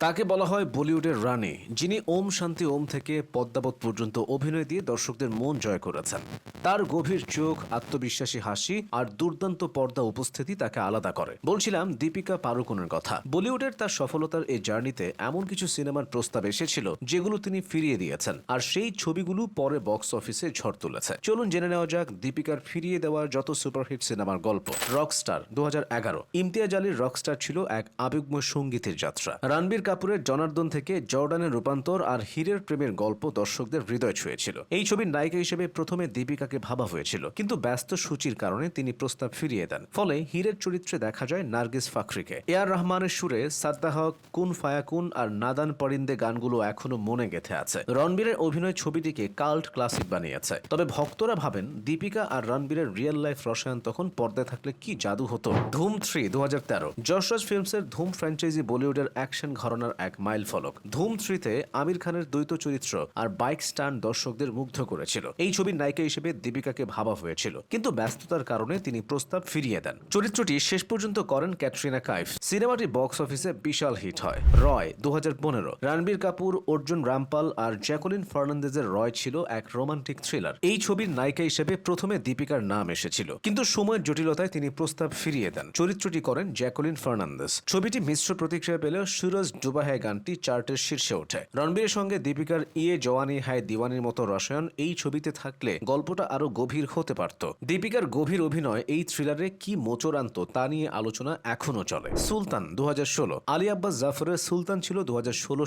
তাকে বলা হয় বলিউডের রানী, যিনি ওম শান্তি ওম থেকে পদ্মাবত পর্যন্ত অভিনয় দিয়ে দর্শকদের মন জয় করেছেন। তার গভীর চোখ, আত্মবিশ্বাসী হাসি আর দুর্দান্ত পর্দা উপস্থিতি তাকে আলাদা করে। বলছিলাম দীপিকা পারুকনের কথা। বলিউডের তার সফলতার এই জার্নিতে এমন কিছু সিনেমার প্রস্তাব এসেছিল, যেগুলো তিনি ফিরিয়ে দিয়েছেন আর সেই ছবিগুলো পরে বক্স অফিসে ঝড় তুলেছে। চলুন জেনে নেওয়া যাক দীপিকার ফিরিয়ে দেওয়া যত সুপারহিট সিনেমার গল্প। রকস্টার দু ইমতিয়াজ আলীর রকস্টার ছিল এক আবেগময় সঙ্গীতের যাত্রা। রণবীর কাপুরের জনার্দন থেকে জর্ডানের রূপান্তর আর হীরের প্রেমের গল্প দর্শকদের হৃদয় ছুঁয়েছিল। এই ছবির নায়িকা হিসেবে প্রথমে দীপিকাকে ভাবা হয়েছিল, কিন্তু ব্যস্ত সূচির কারণে তিনি প্রস্তাব ফিরিয়ে দেন। ফলে হীরের চরিত্রে দেখা যায় নার্গিস ফাকরিকে এ আর রহমানের সুরে সাদ্দাহ, কুন ফায়াকুন আর নাদান পরিন্দে গানগুলো এখনও মনে গেথে আছে। রণবীরের অভিনয় ছবিটিকে কাল্ট ক্লাসিক বানিয়েছে। তবে ভক্তরা ভাবেন, দীপিকা আর রণবীরের রিয়েল লাইফ রসায়ন তখন পর্দায় থাকলে কি জাদু হতো? ধুম থ্রি দু হাজার তেরো। যশরাজ ফিল্মসের ধুম ফ্র্যাঞ্চাইজি বলিউডের অ্যাকশন ঘরানার এক মাইল ফলক। ধুম থ্রিতে আমির খানের দ্বৈত চরিত্র আর বাইক স্টান দর্শকদের মুগ্ধ করেছিল। এই ছবির নায়িকা হিসেবে দীপিকাকে ভাবা হয়েছিল। কিন্তু ব্যস্ততার কারণে তিনি প্রস্তাব ফিরিয়ে দেন। চরিত্রটি শেষ পর্যন্ত করেন ক্যাটরিনা কাইফ। সিনেমাটি বক্স অফিসে বিশাল হিট হয়। রয় দু হাজার পনেরো। রণবীর কাপুর, অর্জুন রামপাল আর জ্যাকলিন ফার্নান্দেজের রয় ছিল এক রোমান্টিক থ্রিলার। এই ছবির নায়িকা হিসেবে প্রথমে দীপিকার নাম এসেছিল। কিন্তু সময়ের জটিলতায় তিনি প্রস্তাব ফিরিয়ে দেন। চরিত্রটি করেন জ্যাকোলিন ফার্নান্দেজ। ছবিটি মিশ্র প্রতিক্রিয়া পেলেও সুরজ ডুবাহায় গানটি চার্টের শীর্ষে ওঠে। রণবীরের সঙ্গে দীপিকার ইয়ে জওয়ানি হায় দিওয়ানির মতো রসায়ন এই ছবিতে থাকলে গল্পটা আরও গভীর হতে পারত। দীপিকার গভীর অভিনয় এই থ্রিলারে কি মোচর আনত তা নিয়ে আলোচনা এখনও চলে। সুলতান দু আলী আব্বাস জাফরের সুলতান ছিল দু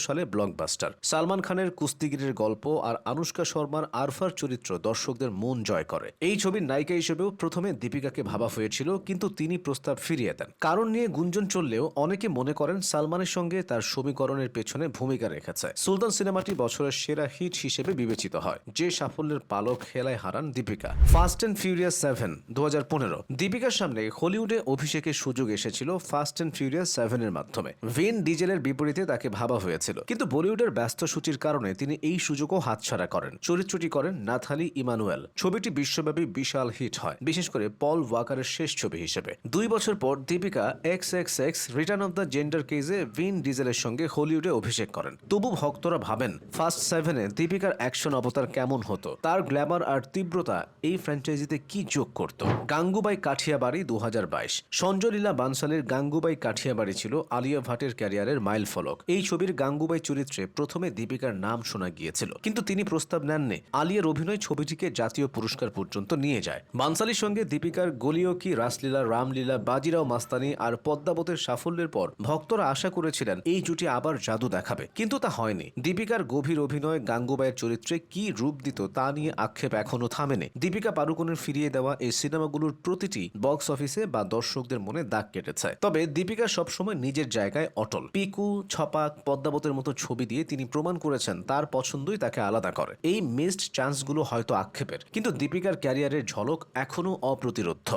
সালে ব্লকবাস্টার। সালমান খানের কুস্তিগিরের গল্প আর আনুষ্কা শর্মার আরফার চরিত্র দর্শকদের মন জয় করে। এই ছবির নায়িকা হিসেবেও প্রথমে দীপিকাকে ভাবা হয়েছিল, কিন্তু তিনি প্রস্তাব ফিরিয়ে দেন। কারণ নিয়ে গুঞ্জন চললেও অনেকে মনে করেন সালমানের সঙ্গে তার সমীকরণের পেছনে ভূমিকা রেখেছে। সুলতান সিনেমাটি বছরের সেরা হিট হিসেবে বিবেচিত হয়। যে সাফল্যের পালক খেলায় হারান Deepika. Fast and furious seven দু দীপিকার সামনে হলিউডে অভিষেকের সুযোগ এসেছিল ফাস্ট অ্যান্ড ফিউরিয়াস সেভেনের মাধ্যমে। ভিন ডিজেলের বিপরীতে তাকে ভাবা হয়েছিল। কিন্তু বলিউডের ব্যস্ত সূচির কারণে তিনি এই সুযোগও হাতছাড়া করেন। চরিত্রটি করেন নাথালি ইমানুয়েল। ছবিটি বিশ্বব্যাপী বিশাল হিট হয়, বিশেষ করে পল ওয়াকারের শেষ ছবি হিসেবে। দুই বছর পর Deepika X X X return of the Xander Cage Vin ডিজেলের সঙ্গে হলিউডে অভিষেক করেন। তবু ভক্তরা ভাবেন, ফার্স্ট সেভেনে দীপিকার অ্যাকশন অবতার কেমন হতো? তার গ্ল্যামার আর তীব্রতা এই ফ্র্যাঞ্চাইজিতে কি যোগ করত? গাঙ্গুবাই কাঠিয়াবাড়ি দু হাজার বাইশ বানসালের গাঙ্গুবাই কাঠিয়াবাড়ি ছিল আলিয়া ভাটের ক্যারিয়ারের মাইল ফলক। এই ছবির গাঙ্গুবাই চরিত্রে প্রথমে দীপিকার নাম শোনা গিয়েছিল। কিন্তু তিনি প্রস্তাব নেননি, আলিয়ার অভিনয় ছবিটিকে জাতীয় পুরস্কার পর্যন্ত নিয়ে যায়। বানসালির সঙ্গে দীপিকার গলিও কি, রাসলীলা, রামলীলা, বাজিরাও মাস্তানি আর পদ্মাবতের সাফল্যের পর ভক্তরা আশা করেছিলেন, এই জুটি আবার জাদু দেখাবে। কিন্তু তা হয়নি। দীপিকার গভীর অভিনয় গাঙ্গুবাইয়ের চরিত্রে কি রূপ দিত তা নিয়ে আক্ষেপ এখনও থামেনি। দীপিকা পাড়ুকোনের ফিরিয়ে দেওয়া এই সিনেমাগুলোর প্রতিটি বক্স অফিসে বা দর্শকদের মনে দাগ কেটেছে। তবে দীপিকা সবসময় নিজের জায়গায় অটল। পিকু, ছপাক, পদ্মাবতের মতো ছবি দিয়ে তিনি প্রমাণ করেছেন তার পছন্দই তাকে আলাদা করে। এই মিসড চান্সগুলো হয়তো আক্ষেপের। কিন্তু দীপিকার ক্যারিয়ারের ঝলক এখনও অপ্রতিরোধ্য।